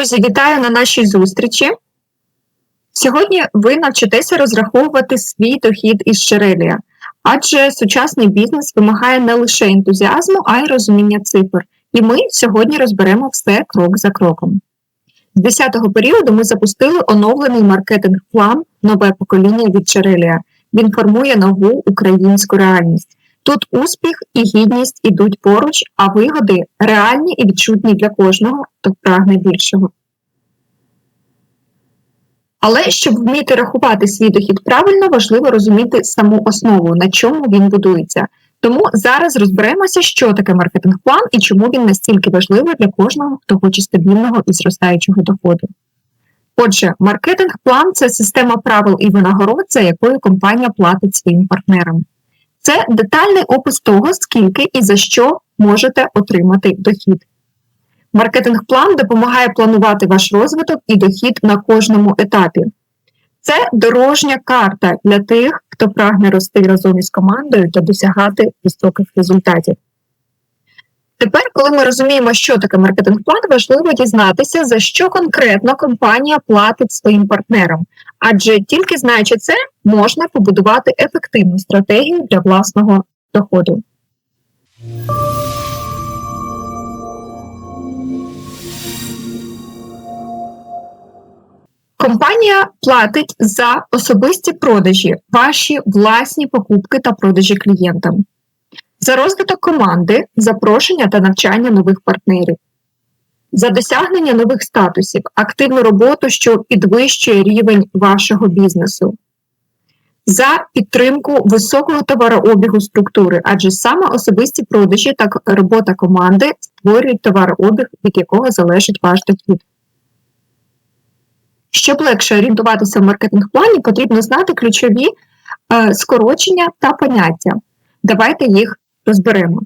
Друзі, вітаю на нашій зустрічі. Сьогодні ви навчитеся розраховувати свій дохід із Шерелія, адже сучасний бізнес вимагає не лише ентузіазму, а й розуміння цифр. І ми сьогодні розберемо все крок за кроком. З 10-го періоду ми запустили оновлений маркетинг-план Нове покоління від Шерелія. Він формує нову українську реальність. Тут успіх і гідність ідуть поруч, а вигоди реальні і відчутні для кожного, хто прагне більшого. Але щоб вміти рахувати свій дохід правильно, важливо розуміти саму основу, на чому він будується. Тому зараз розберемося, що таке маркетинг-план і чому він настільки важливий для кожного, хто хоче стабільного і зростаючого доходу. Отже, маркетинг-план це система правил і винагород, за якою компанія платить своїм партнерам. Це детальний опис того, скільки і за що можете отримати дохід. Маркетинг-план допомагає планувати ваш розвиток і дохід на кожному етапі. Це дорожня карта для тих, хто прагне рости разом із командою та досягати високих результатів. Тепер, коли ми розуміємо, що таке маркетинг-план, важливо дізнатися, за що конкретно компанія платить своїм партнерам, адже тільки знаючи це, можна побудувати ефективну стратегію для власного доходу. Компанія платить за особисті продажі, ваші власні покупки та продажі клієнтам за розвиток команди, запрошення та навчання нових партнерів, за досягнення нових статусів, активну роботу, що підвищує рівень вашого бізнесу, за підтримку високого товарообігу структури, адже саме особисті продажі та робота команди створюють товарообіг, від якого залежить ваш дохід. Щоб легше орієнтуватися в маркетинг-плані, потрібно знати ключові е, скорочення та поняття. Давайте їх розберемо.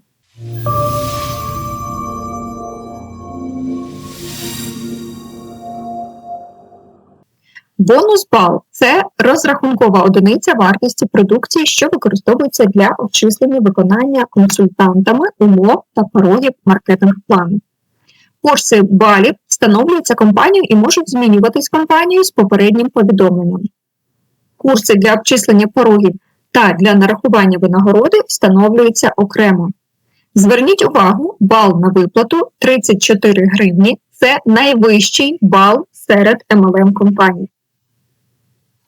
Бонус бал це розрахункова одиниця вартості продукції, що використовується для обчислення виконання консультантами умов та порогів маркетинг-плану. Курси балів встановлюються компанією і можуть змінюватись компанією з попереднім повідомленням. Курси для обчислення порогів та для нарахування винагороди встановлюється окремо. Зверніть увагу, бал на виплату 34 гривні це найвищий бал серед MLM компаній.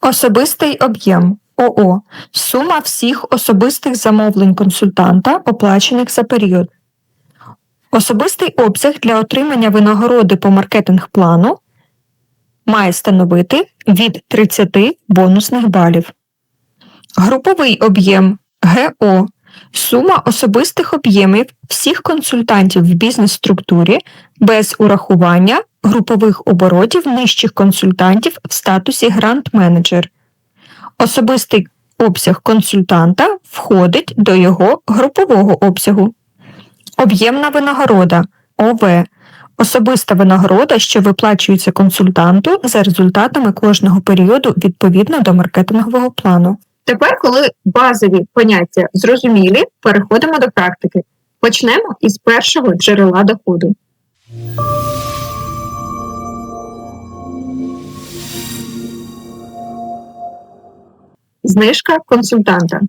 Особистий об'єм ОО. Сума всіх особистих замовлень консультанта, оплачених за період. Особистий обсяг для отримання винагороди по маркетинг плану має становити від 30 бонусних балів. Груповий об'єм ГО сума особистих об'ємів всіх консультантів в бізнес-структурі без урахування групових оборотів нижчих консультантів в статусі грант-менеджер. Особистий обсяг консультанта входить до його групового обсягу. Об'ємна винагорода ОВ. Особиста винагорода, що виплачується консультанту за результатами кожного періоду відповідно до маркетингового плану. Тепер, коли базові поняття зрозумілі, переходимо до практики. Почнемо із першого джерела доходу. Знижка консультанта.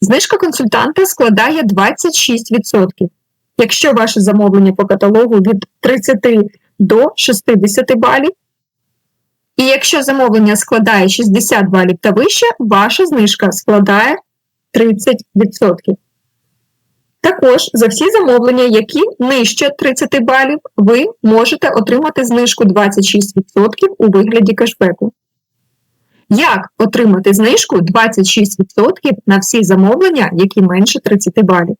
Знижка консультанта складає 26%. Якщо ваше замовлення по каталогу від 30 до 60 балів, і якщо замовлення складає 60 балів та вище, ваша знижка складає 30%. Також за всі замовлення, які нижче 30 балів, ви можете отримати знижку 26% у вигляді кешбеку. Як отримати знижку 26% на всі замовлення, які менше 30 балів?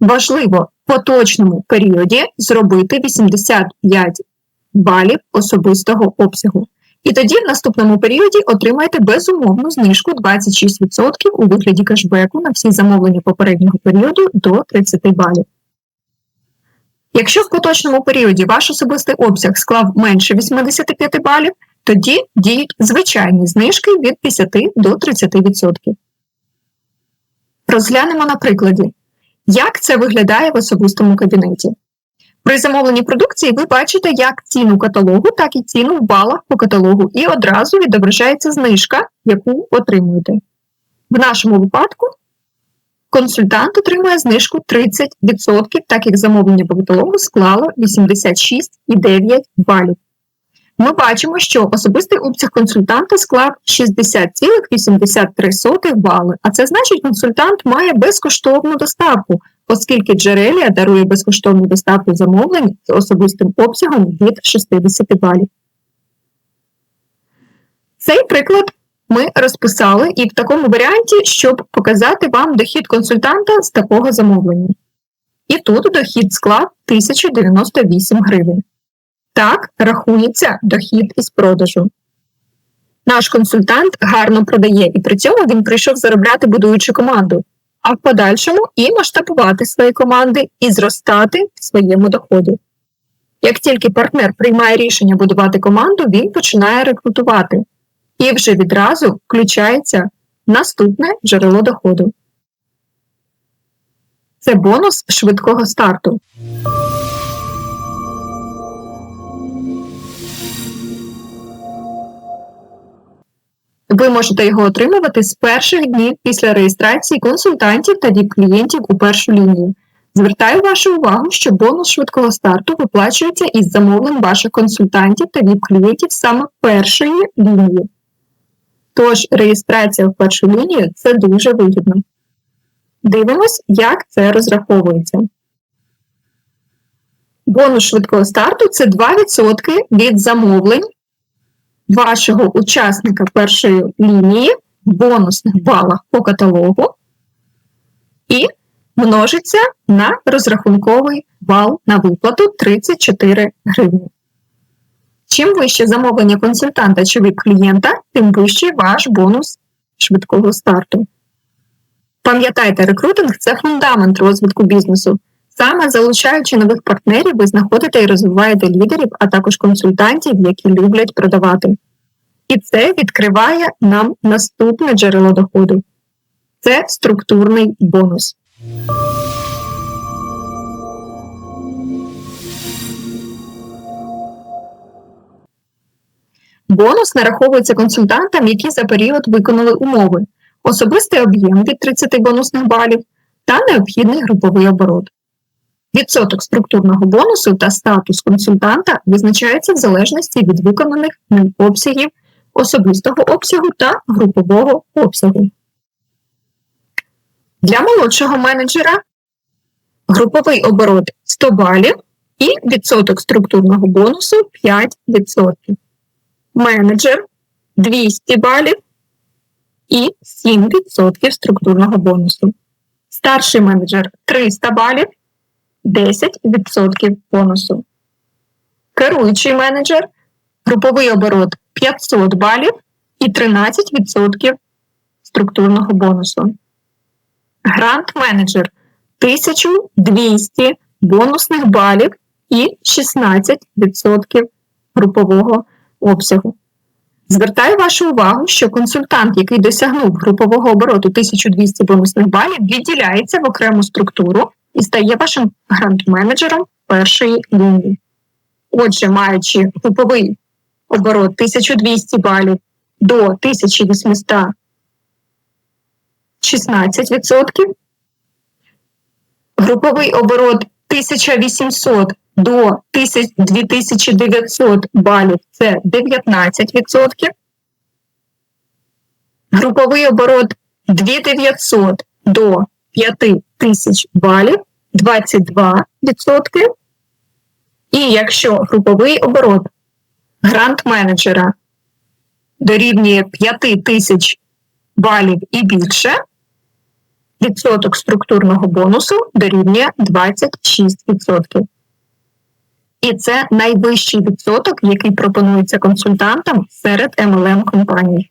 Важливо в поточному періоді зробити 85 балів особистого обсягу. І тоді в наступному періоді отримаєте безумовну знижку 26% у вигляді кешбеку на всі замовлення попереднього періоду до 30 балів. Якщо в поточному періоді ваш особистий обсяг склав менше 85 балів, тоді діють звичайні знижки від 50 до 30%. Розглянемо на прикладі, як це виглядає в особистому кабінеті. При замовленні продукції ви бачите як ціну каталогу, так і ціну в балах по каталогу, і одразу відображається знижка, яку отримуєте. В нашому випадку консультант отримує знижку 30%, так як замовлення по каталогу склало 86,9 балів. Ми бачимо, що особистий обсяг консультанта склав 60,83 бали, а це значить, консультант має безкоштовну доставку, оскільки Джерелія дарує безкоштовну доставку замовлень з особистим обсягом від 60 балів. Цей приклад ми розписали і в такому варіанті, щоб показати вам дохід консультанта з такого замовлення. І тут дохід склав 1098 гривень. Так рахується дохід із продажу. Наш консультант гарно продає, і при цьому він прийшов заробляти, будуючи команду, а в подальшому і масштабувати свої команди і зростати в своєму доході. Як тільки партнер приймає рішення будувати команду, він починає рекрутувати і вже відразу включається наступне джерело доходу. Це бонус швидкого старту. Ви можете його отримувати з перших днів після реєстрації консультантів та ВІП-клієнтів у першу лінію. Звертаю вашу увагу, що бонус швидкого старту виплачується із замовлень ваших консультантів та ВІП-клієнтів саме першої лінії. Тож реєстрація в першу лінію це дуже вигідно. Дивимось, як це розраховується. Бонус швидкого старту це 2% від замовлень вашого учасника першої лінії в бонусних балах по каталогу і множиться на розрахунковий бал на виплату 34 гривні. Чим вище замовлення консультанта чи від клієнта, тим вищий ваш бонус швидкого старту. Пам'ятайте, рекрутинг це фундамент розвитку бізнесу. Саме залучаючи нових партнерів, ви знаходите і розвиваєте лідерів, а також консультантів, які люблять продавати. І це відкриває нам наступне джерело доходу це структурний бонус. Бонус нараховується консультантам, які за період виконали умови, особистий об'єм від 30 бонусних балів та необхідний груповий оборот. Відсоток структурного бонусу та статус консультанта визначається в залежності від виконаних ним обсягів, особистого обсягу та групового обсягу. Для молодшого менеджера груповий оборот 100 балів і відсоток структурного бонусу 5% менеджер 200 балів і 7% структурного бонусу. Старший менеджер 300 балів, 10% бонусу. Керуючий менеджер груповий оборот 500 балів і 13% структурного бонусу. Грант менеджер 1200 бонусних балів і 16% групового обсягу. Звертаю вашу увагу, що консультант, який досягнув групового обороту 1200 бонусних балів, відділяється в окрему структуру і стає вашим грант-менеджером першої лінії. Отже, маючи груповий оборот 1200 балів до 1816%, груповий оборот 1800 до 2900 балів це 19%. Груповий оборот 2900 до 5000 балів 22%. І якщо груповий оборот грант-менеджера дорівнює 5000 балів і більше, відсоток структурного бонусу дорівнює 26%. І це найвищий відсоток, який пропонується консультантам серед MLM компаній.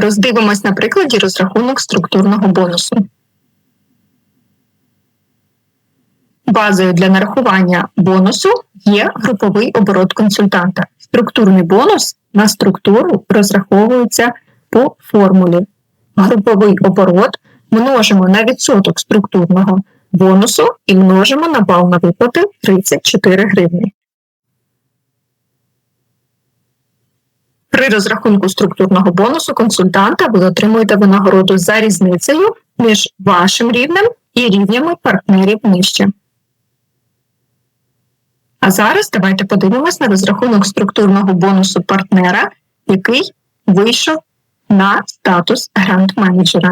Роздивимось на прикладі розрахунок структурного бонусу. Базою для нарахування бонусу є груповий оборот консультанта. Структурний бонус на структуру розраховується по формулі. Груповий оборот множимо на відсоток структурного бонусу і множимо на бал на виплати 34 гривні. При розрахунку структурного бонусу консультанта ви отримуєте винагороду за різницею між вашим рівнем і рівнями партнерів нижче. А зараз давайте подивимось на розрахунок структурного бонусу партнера, який вийшов на статус грант-менеджера.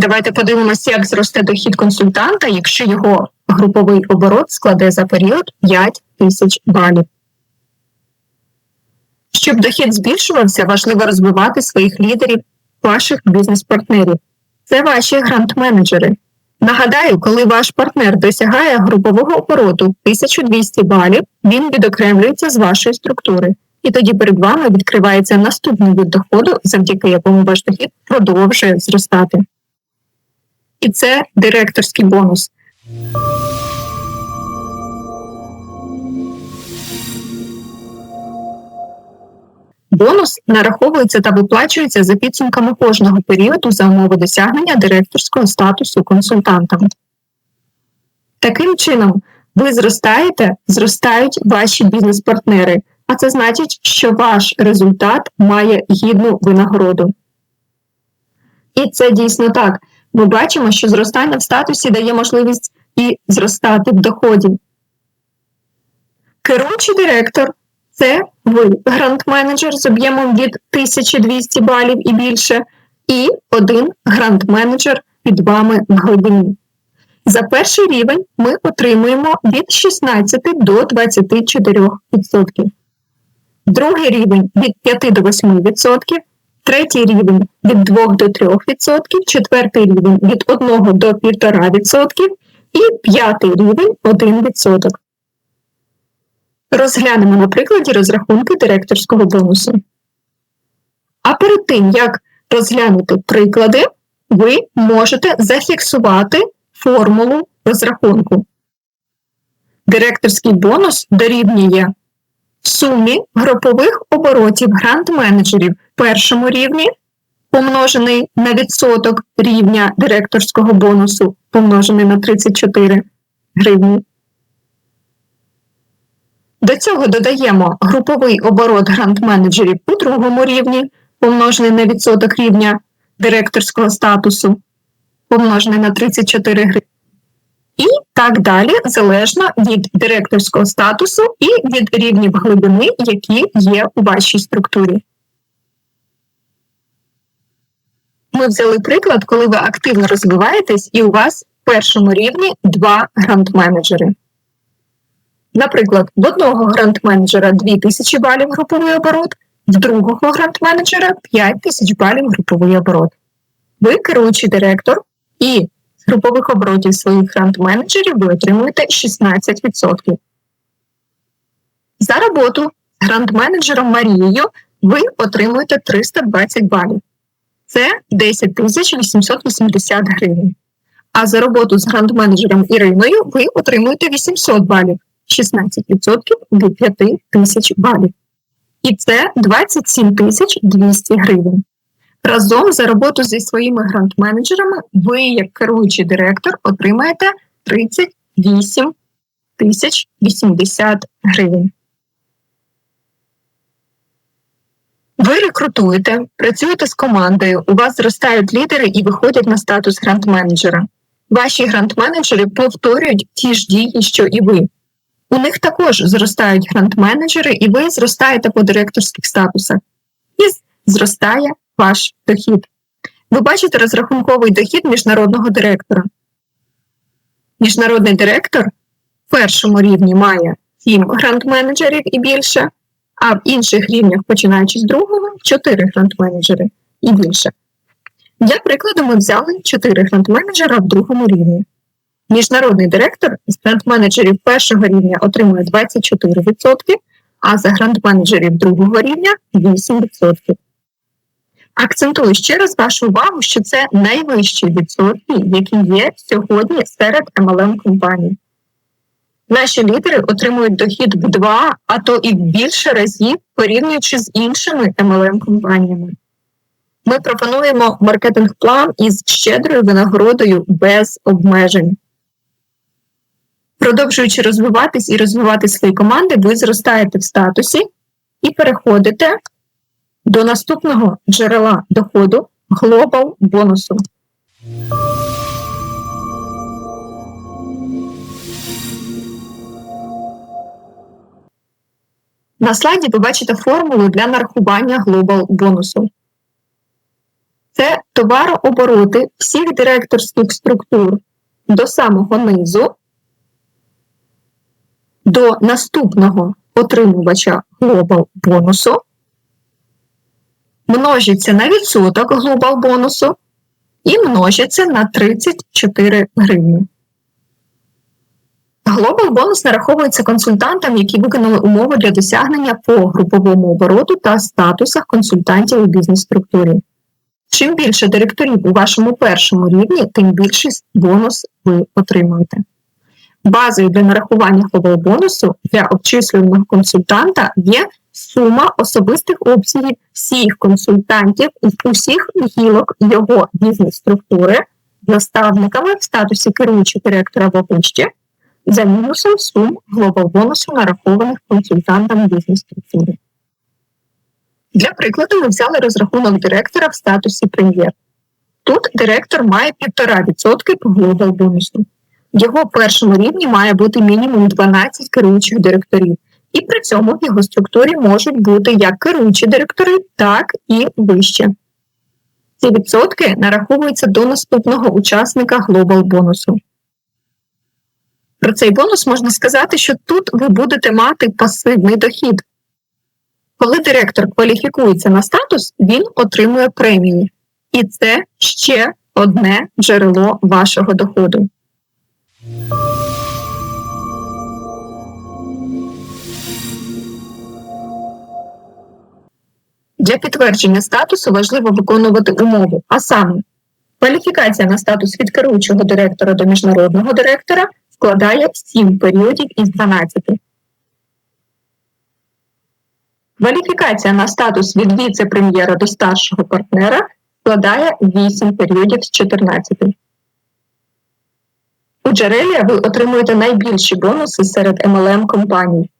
Давайте подивимося, як зросте дохід консультанта, якщо його груповий оборот складе за період 5 тисяч балів. Щоб дохід збільшувався, важливо розвивати своїх лідерів, ваших бізнес-партнерів. Це ваші грант-менеджери. Нагадаю, коли ваш партнер досягає групового обороту 1200 балів, він відокремлюється з вашої структури, і тоді перед вами відкривається наступний вид доходу, завдяки якому ваш дохід продовжує зростати. І це директорський бонус. Бонус нараховується та виплачується за підсумками кожного періоду за умови досягнення директорського статусу консультантом. Таким чином, ви зростаєте, зростають ваші бізнес-партнери, а це значить, що ваш результат має гідну винагороду. І це дійсно так. Ми бачимо, що зростання в статусі дає можливість і зростати в доході. Керуючий директор це ви грант-менеджер з об'ємом від 1200 балів і більше, і один грант-менеджер під вами в глибині. За перший рівень ми отримуємо від 16 до 24%. Другий рівень від 5 до 8%, третій рівень від 2 до 3%, четвертий рівень від 1 до 1,5% і п'ятий рівень 1%. Розглянемо на прикладі розрахунки директорського бонусу. А перед тим, як розглянути приклади, ви можете зафіксувати формулу розрахунку. Директорський бонус дорівнює сумі групових оборотів грант-менеджерів першому рівні, помножений на відсоток рівня директорського бонусу, помножений на 34 гривні. До цього додаємо груповий оборот грант-менеджерів у другому рівні, помножений на відсоток рівня директорського статусу, помножений на 34 гривні. І так далі, залежно від директорського статусу і від рівнів глибини, які є у вашій структурі. Ми взяли приклад, коли ви активно розвиваєтесь, і у вас в першому рівні два грант-менеджери. Наприклад, в одного грант-менеджера 2000 балів груповий оборот, в другого грант-менеджера 5000 балів груповий оборот. Ви керуючий директор, і групових оборотів своїх грант-менеджерів ви отримуєте 16%. За роботу грант-менеджером Марією ви отримуєте 320 балів. Це 10 880 гривень. А за роботу з грант-менеджером Іриною ви отримуєте 800 балів. 16% від 5 тисяч балів. І це 27 200 гривень. Разом за роботу зі своїми грант-менеджерами ви, як керуючий директор, отримаєте 38 тисяч 80 гривень. Ви рекрутуєте, працюєте з командою, у вас зростають лідери і виходять на статус грант-менеджера. Ваші грант-менеджери повторюють ті ж дії, що і ви. У них також зростають грант-менеджери, і ви зростаєте по директорських статусах. І зростає ваш дохід. Ви бачите розрахунковий дохід міжнародного директора. Міжнародний директор в першому рівні має 7 грант-менеджерів і більше, а в інших рівнях, починаючи з другого, 4 грант-менеджери і більше. Для прикладу, ми взяли 4 грант-менеджера в другому рівні. Міжнародний директор з грант-менеджерів першого рівня отримує 24%, а за грант-менеджерів другого рівня 8%. Акцентую ще раз вашу увагу, що це найвищі відсотки, які є сьогодні серед MLM компаній. Наші лідери отримують дохід в два, а то і в більше разів порівнюючи з іншими MLM компаніями. Ми пропонуємо маркетинг-план із щедрою винагородою без обмежень. Продовжуючи розвиватись і розвивати свої команди, ви зростаєте в статусі і переходите до наступного джерела доходу Global бонусу. На слайді ви бачите формулу для нарахування Global бонусу. Це товарообороти всіх директорських структур до самого низу, до наступного отримувача Global бонусу, множиться на відсоток Global бонусу і множиться на 34 гривні. Global бонус нараховується консультантам, які виконали умови для досягнення по груповому обороту та статусах консультантів у бізнес-структурі. Чим більше директорів у вашому першому рівні, тим більший бонус ви отримуєте. Базою для нарахування Global бонусу для обчислюваного консультанта є сума особистих обсягів всіх консультантів з усіх гілок його бізнес-структури наставниками в статусі керуючого директора в вищі за мінусом сум Global бонусу нарахованих консультантам бізнес-структури. Для прикладу ми взяли розрахунок директора в статусі прем'єр. Тут директор має 1,5% по Global бонусу. Його першому рівні має бути мінімум 12 керуючих директорів, і при цьому в його структурі можуть бути як керуючі директори, так і вище. Ці відсотки нараховуються до наступного учасника Global бонусу. Про цей бонус можна сказати, що тут ви будете мати пасивний дохід. Коли директор кваліфікується на статус, він отримує премії. І це ще одне джерело вашого доходу. Для підтвердження статусу важливо виконувати умови, а саме, кваліфікація на статус від керуючого директора до міжнародного директора складає 7 періодів із 12. Кваліфікація на статус від віце-прем'єра до старшого партнера складає 8 періодів з 14. У джерелі ви отримуєте найбільші бонуси серед MLM компаній.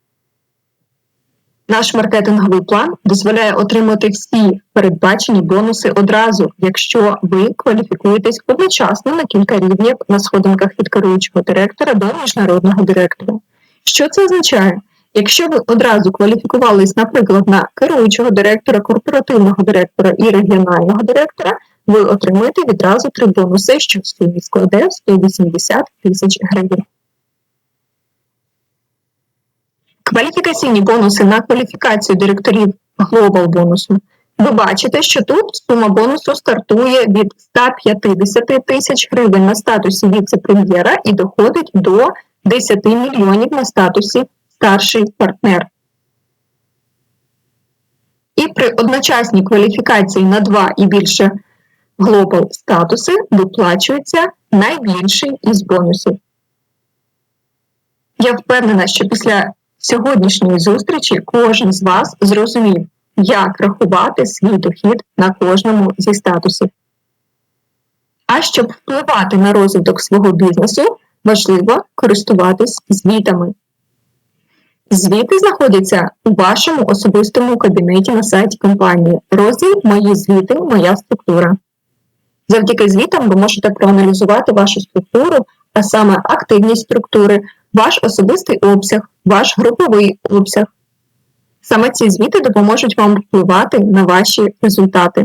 Наш маркетинговий план дозволяє отримати всі передбачені бонуси одразу, якщо ви кваліфікуєтесь одночасно на кілька рівнів на сходинках від керуючого директора до міжнародного директора. Що це означає? Якщо ви одразу кваліфікувались, наприклад, на керуючого директора, корпоративного директора і регіонального директора, ви отримуєте відразу три бонуси, що в сумі складе 180 тисяч гривень. Кваліфікаційні бонуси на кваліфікацію директорів Global бонусу. Ви бачите, що тут сума бонусу стартує від 150 тисяч гривень на статусі віце-прем'єра і доходить до 10 мільйонів на статусі старший партнер. І при одночасній кваліфікації на 2 і більше Global статуси виплачується найбільший із бонусів. Я впевнена, що після сьогоднішньої зустрічі кожен з вас зрозумів, як рахувати свій дохід на кожному зі статусів. А щоб впливати на розвиток свого бізнесу, важливо користуватись звітами. Звіти знаходяться у вашому особистому кабінеті на сайті компанії. Розділ Мої звіти, моя структура. Завдяки звітам ви можете проаналізувати вашу структуру, а саме активність структури, ваш особистий обсяг, ваш груповий обсяг. Саме ці звіти допоможуть вам впливати на ваші результати.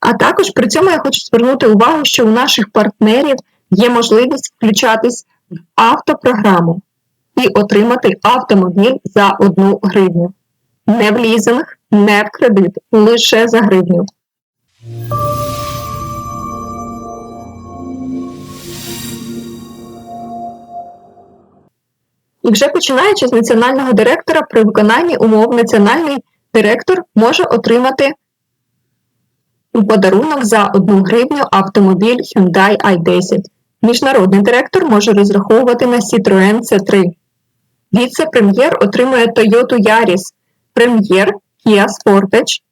А також при цьому я хочу звернути увагу, що у наших партнерів є можливість включатись в автопрограму і отримати автомобіль за 1 гривню. Не в лізинг, не в кредит, лише за гривню. І вже починаючи з національного директора, при виконанні умов національний директор може отримати у подарунок за 1 гривню автомобіль Hyundai i10. Міжнародний директор може розраховувати на Citroën C3. Віце-прем'єр отримує Toyota Yaris, прем'єр Kia Sportage,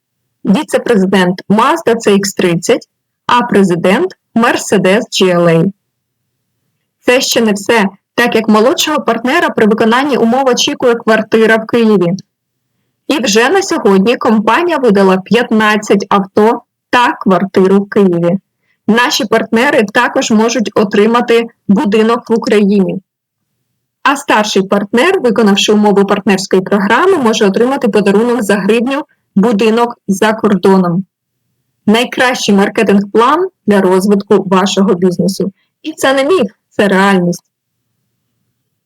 віце-президент Mazda CX-30, а президент Mercedes GLA. Це ще не все, так як молодшого партнера при виконанні умов очікує квартира в Києві. І вже на сьогодні компанія видала 15 авто та квартиру в Києві. Наші партнери також можуть отримати будинок в Україні. А старший партнер, виконавши умови партнерської програми, може отримати подарунок за гривню будинок за кордоном. Найкращий маркетинг-план для розвитку вашого бізнесу. І це не міф, це реальність.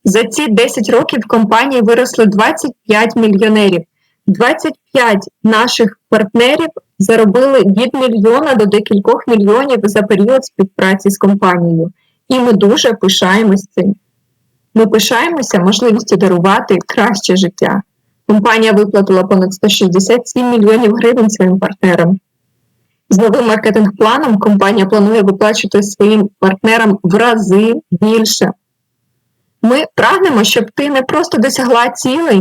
За ці 10 років компанії виросли 25 мільйонерів. 25 наших партнерів заробили від мільйона до декількох мільйонів за період співпраці з компанією. І ми дуже пишаємось цим. Ми пишаємося можливістю дарувати краще життя. Компанія виплатила понад 167 мільйонів гривень своїм партнерам. З новим маркетинг-планом компанія планує виплачувати своїм партнерам в рази більше. Ми прагнемо, щоб ти не просто досягла цілей,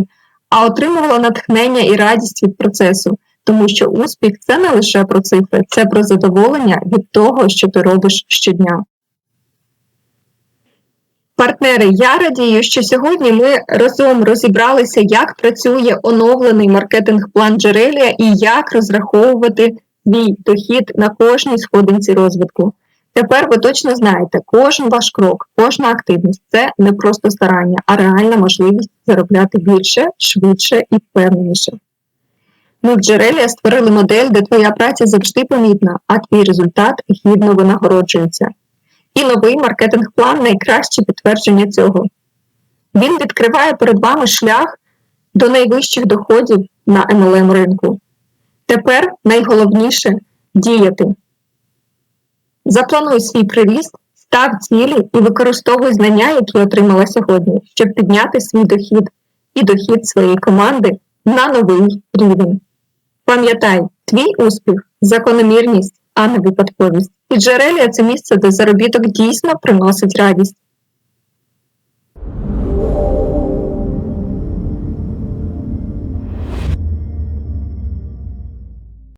а отримувала натхнення і радість від процесу, тому що успіх це не лише про цифри, це про задоволення від того, що ти робиш щодня. Партнери, я радію, що сьогодні ми разом розібралися, як працює оновлений маркетинг-план Джерелія і як розраховувати свій дохід на кожній сходинці розвитку. Тепер ви точно знаєте, кожен ваш крок, кожна активність це не просто старання, а реальна можливість заробляти більше, швидше і впевненіше. Ми в Джерелія створили модель, де твоя праця завжди помітна, а твій результат гідно винагороджується. І новий маркетинг-план найкраще підтвердження цього. Він відкриває перед вами шлях до найвищих доходів на MLM ринку. Тепер найголовніше діяти. Заплануй свій приріст, став цілі і використовуй знання, які отримала сьогодні, щоб підняти свій дохід і дохід своєї команди на новий рівень. Пам'ятай, твій успіх закономірність, а не випадковість. І джерелі це місце, де заробіток дійсно приносить радість.